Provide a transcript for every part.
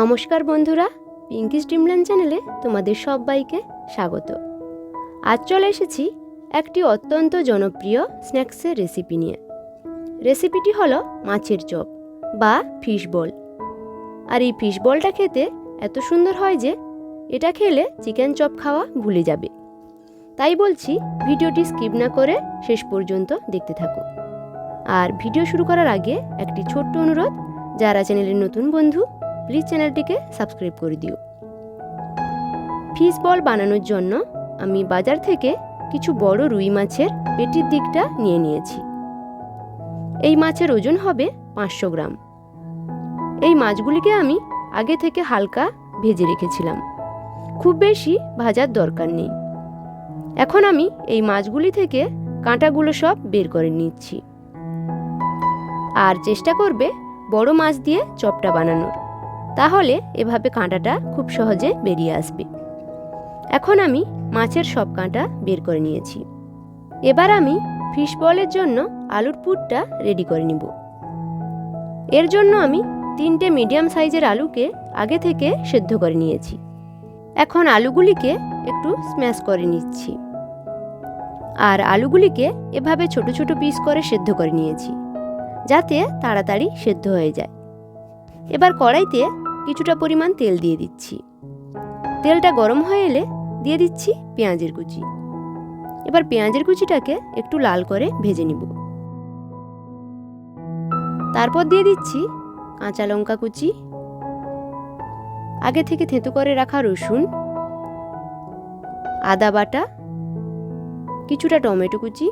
নমস্কার বন্ধুরা পিঙ্কিস ড্রিমল্যান্ড চ্যানেলে তোমাদের সবাইকে স্বাগত। আজ চলে এসেছি একটি অত্যন্ত জনপ্রিয় স্ন্যাক্সের রেসিপি নিয়ে। রেসিপিটি হলো মাছের চপ বা ফিশ বল আর এই ফিশ বলটা খেতে এত সুন্দর হয় যে, এটা খেলে চিকেন চপ খাওয়া ভুলে যাবে। তাই বলছি, ভিডিওটি স্কিপ না করে শেষ পর্যন্ত দেখতে থাকো। আর ভিডিও শুরু করার আগে একটি ছোট্ট অনুরোধ, যারা চ্যানেলের নতুন বন্ধু প্লিজ চ্যানেলটিকে সাবস্ক্রাইব করে দিও। ফিশ বল বানানোর জন্য আমি বাজার থেকে কিছু বড় রুই মাছের পেটির দিকটা নিয়ে নিয়েছি। এই মাছের ওজন হবে পাঁচশো গ্রাম। এই মাছগুলিকে আমি আগে থেকে হালকা ভেজে রেখেছিলাম। খুব বেশি ভাজার দরকার নেই। এখন আমি এই মাছগুলি থেকে কাঁটাগুলো সব বের করে নিচ্ছি। আর চেষ্টা করবে বড় মাছ দিয়ে চপটা বানানোর। তাহলে এভাবে কাঁটাটা খুব সহজে বেরিয়ে আসবে। এখন আমি মাছের সব কাঁটা বের করে নিয়েছি। এবার আমি ফিশ বলের জন্য আলুর পুরটা রেডি করে নিব। এর জন্য আমি তিনটে মিডিয়াম সাইজের আলুকে আগে থেকে সেদ্ধ করে নিয়েছি। এখন আলুগুলিকে একটু স্ম্যাশ করে নিচ্ছি। আর আলুগুলিকে এভাবে ছোট ছোট পিস করে সেদ্ধ করে নিয়েছি, যাতে তাড়াতাড়ি সেদ্ধ হয়ে যায়। এবার কড়াইতে কিছুটা পরিমাণ তেল দিয়ে দিচ্ছি। তেলটা গরম হয়ে এলে দিয়ে দিচ্ছি পেঁয়াজের কুচি। এবার পেঁয়াজের কুচিটাকে একটু লাল করে ভেজে নিব। তারপর দিয়ে দিচ্ছি কাঁচা লঙ্কা কুচি। আগে থেকে থেঁতো করে রাখা রসুন। আদা বাটা। কিছুটা টমেটো কুচি।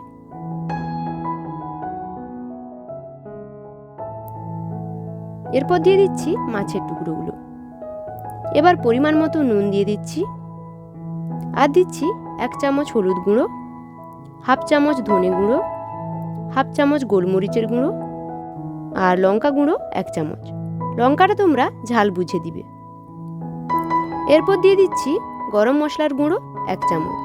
এরপর দিয়ে দিচ্ছি মাছের টুকরোগুলো। এবার পরিমাণ মতো নুন দিয়ে দিচ্ছি। আর দিচ্ছি এক চামচ হলুদ গুঁড়ো, হাফ চামচ ধনে গুঁড়ো, হাফ চামচ গোলমরিচের গুঁড়ো আর লঙ্কা গুঁড়ো এক চামচ। লঙ্কাটা তোমরা ঝাল বুঝে দিবে। এরপর দিয়ে দিচ্ছি গরম মশলার গুঁড়ো এক চামচ।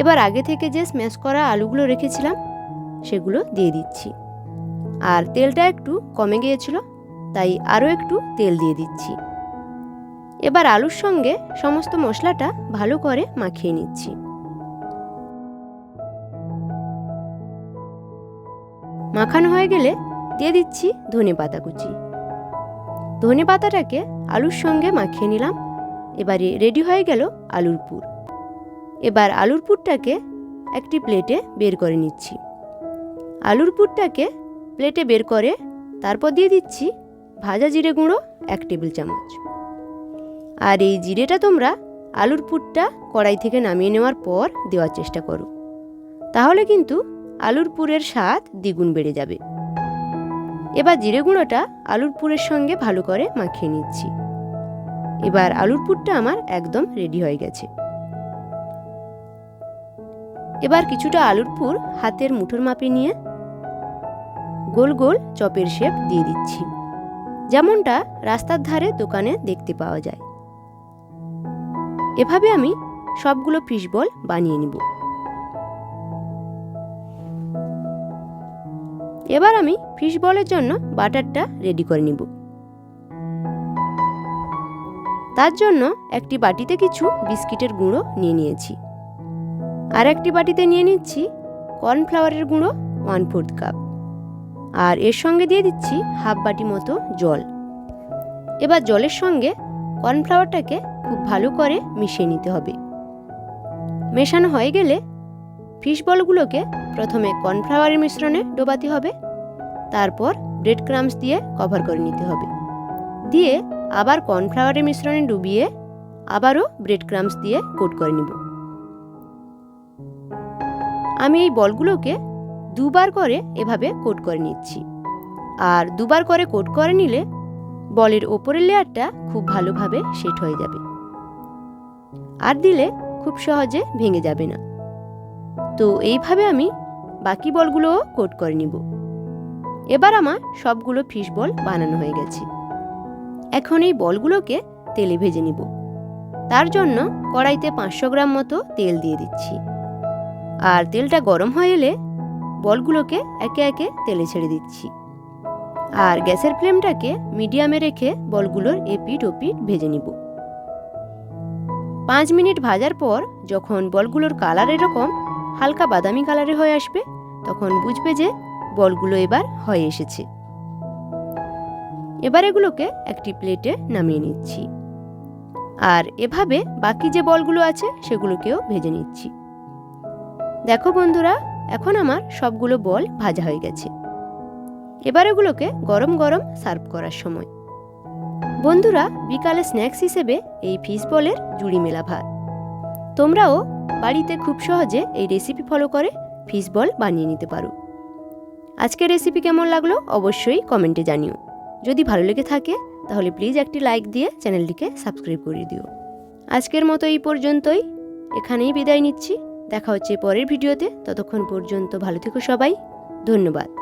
এবার আগে থেকে যে স্ম্যাশ করা আলুগুলো রেখেছিলাম, সেগুলো দিয়ে দিচ্ছি। আর তেলটা একটু কমে গিয়েছিল তাই আরও একটু তেল দিয়ে দিচ্ছি। এবার আলুর সঙ্গে সমস্ত মশলাটা ভালো করে মাখিয়ে নিচ্ছি। মাখানো হয়ে গেলে দিয়ে দিচ্ছি ধনে পাতা কুচি। ধনে পাতাটাকে আলুর সঙ্গে মাখিয়ে নিলাম। এবারে রেডি হয়ে গেল আলুর পুর। এবার আলুর পুরটাকে একটি প্লেটে বের করে নিচ্ছি। আলুর পুরটাকে প্লেটে বের করে তারপর দিয়ে দিচ্ছি ভাজা জিরে গুঁড়ো, এক টেবিল চামচ। আর এই জিরেটা তোমরা আলুর পুরটা কড়াই থেকে নামিয়ে নেওয়ার পর দেওয়ার চেষ্টা করো। তাহলে কিন্তু আলুর পুরের স্বাদ দ্বিগুণ বেড়ে যাবে। এবার জিরে গুঁড়োটা আলুর পুরের সঙ্গে ভালো করে মাখিয়ে নিচ্ছি। এবার আলুর পুরটা আমার একদম রেডি হয়ে গেছে। এবার কিছুটা আলুর পুর হাতের মুঠোর মাপে নিয়ে গোল গোল চপের শেপ দিয়ে দিচ্ছি। যেমনটা রাস্তার ধারে দোকানে দেখতে পাওয়া যায়। এভাবে আমি সবগুলো ফিশ বল বানিয়ে নিব। এবার আমি ফিশ বলের জন্য বাটারটা রেডি করে নিব। তার জন্য একটি বাটিতে কিছু বিস্কিটের গুঁড়ো নিয়ে নিয়েছি। আর একটি বাটিতে নিয়ে নিচ্ছি কর্নফ্লাওয়ারের গুঁড়ো ওয়ান ফোর্থ কাপ। আর এর সঙ্গে দিয়ে দিচ্ছি হাফ বাটি মতো জল। এবার জলের সঙ্গে কর্নফ্লাওয়ারটাকে খুব ভালো করে মিশিয়ে নিতে হবে। মেশানো হয়ে গেলে ফিশ বলগুলোকে প্রথমে কর্নফ্লাওয়ারের মিশ্রণে ডোবাতে হবে, তারপর ব্রেড ক্রামস দিয়ে কভার করে নিতে হবে। দিয়ে আবার কর্নফ্লাওয়ারের মিশ্রণে ডুবিয়ে আবারও ব্রেড ক্রামস দিয়ে কোট করে নিব। আমি এই বলগুলোকে দুবার করে এভাবে কোট করে নিচ্ছি। আর দুবার করে কোট করে নিলে বলের ওপরের লেয়ারটা খুব ভালোভাবে সেট হয়ে যাবে। আর দিলে খুব সহজে ভেঙে যাবে না। তো এইভাবে আমি বাকি বলগুলোও কোট করে নিব। এবার আমার সবগুলো ফিশ বল বানানো হয়ে গেছে। এখন এই বলগুলোকে তেলে ভেজে নিব। তার জন্য কড়াইতে পাঁচশো গ্রাম মতো তেল দিয়ে দিচ্ছি। আর তেলটা গরম হয়ে এলে বলগুলোকে একে একে তেলে ছেড়ে দিচ্ছি। আর গ্যাসের ফ্লেমটাকে মিডিয়ামে রেখে বলগুলোর এপিট ওপিট ভেজে নিব। পাঁচ মিনিট ভাজার পর যখন বলগুলোর কালার এরকম, হালকা বাদামি কালারে হয়ে আসবে, তখন বুঝবে যে বলগুলো এবার হয়ে এসেছে। এবার এগুলোকে একটি প্লেটে নামিয়ে নিচ্ছি। আর এভাবে বাকি যে বলগুলো আছে, সেগুলোকেও ভেজে নিচ্ছি। দেখো বন্ধুরা এখন আমার সবগুলো বল ভাজা হয়ে গেছে। এবার এগুলোকে গরম গরম সার্ভ করার সময়। বন্ধুরা, বিকালে স্ন্যাক্স হিসেবে এই ফিশ বলের জুড়ি মেলা ভাত। তোমরাও বাড়িতে খুব সহজে এই রেসিপি ফলো করে ফিশ বল বানিয়ে নিতে পারো। আজকের রেসিপি কেমন লাগল অবশ্যই কমেন্টে জানিও। যদি ভালো লেগে থাকে, তাহলে প্লিজ একটি লাইক দিয়ে চ্যানেলটিকে সাবস্ক্রাইব করে দিও। আজকের মতো এই পর্যন্তই। এখানেই বিদায় নিচ্ছি। দেখা হচ্ছে পরের ভিডিওতে। ততক্ষণ পর্যন্ত ভালো থেকো সবাই। ধন্যবাদ।